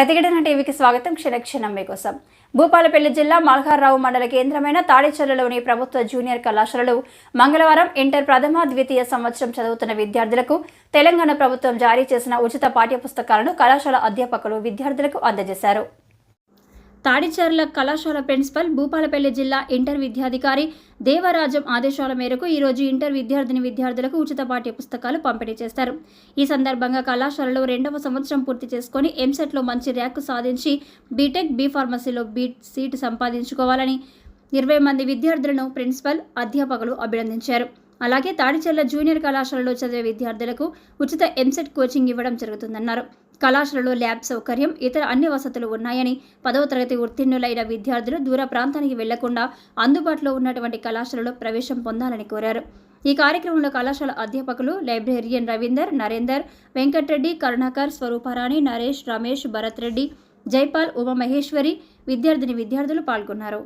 ప్రతిఘటన టీవీకి స్వాగతం. క్షణక్షణం మీకోసం. భూపాలపల్లి జిల్లా మల్హార్రావు మండల కేంద్రమైన తాడేచర్లలోని ప్రభుత్వ జూనియర్ కళాశాలలో మంగళవారం ఇంటర్ ప్రథమ ద్వితీయ సంవత్సరం చదువుతున్న విద్యార్థులకు తెలంగాణ ప్రభుత్వం జారీ చేసిన ఉచిత పాఠ్యపుస్తకాలను కళాశాల అధ్యాపకులు విద్యార్థులకు అందజేశారు. తాడిచర్ల కళాశాల ప్రిన్సిపల్ భూపాలపల్లి జిల్లా ఇంటర్ విద్యాధికారి దేవరాజం ఆదేశాల మేరకు ఈరోజు ఇంటర్ విద్యార్థిని విద్యార్థులకు ఉచిత పాఠ్య పుస్తకాలు పంపిణీ చేస్తారు. ఈ సందర్భంగా కళాశాలలో రెండవ సంవత్సరం పూర్తి చేసుకొని ఎంసెట్లో మంచి ర్యాంకు సాధించి బీటెక్ బీ ఫార్మసీలో బీ సీటు సంపాదించుకోవాలని ఇరవై మంది విద్యార్థులను ప్రిన్సిపల్ అధ్యాపకులు అభినందించారు. అలాగే తాడిచెర్ల జూనియర్ కళాశాలలో చదివే విద్యార్థులకు ఉచిత ఎంసెట్ కోచింగ్ ఇవ్వడం జరుగుతుందన్నారు. కళాశాలలో ల్యాబ్ సౌకర్యం ఇతర అన్ని వసతులు ఉన్నాయని పదవ తరగతి ఉత్తీర్ణులైన విద్యార్థులు దూర ప్రాంతానికి వెళ్ళకుండా అందుబాటులో ఉన్నటువంటి కళాశాలలో ప్రవేశం పొందాలని కోరారు. ఈ కార్యక్రమంలో కళాశాల అధ్యాపకులు లైబ్రేరియన్ రవీందర్ నరేందర్ వెంకటరెడ్డి కరుణాకర్ స్వరూపారాణి నరేష్ రమేష్ భరత్ రెడ్డి జైపాల్ ఉమామహేశ్వరి విద్యార్థిని విద్యార్థులు పాల్గొన్నారు.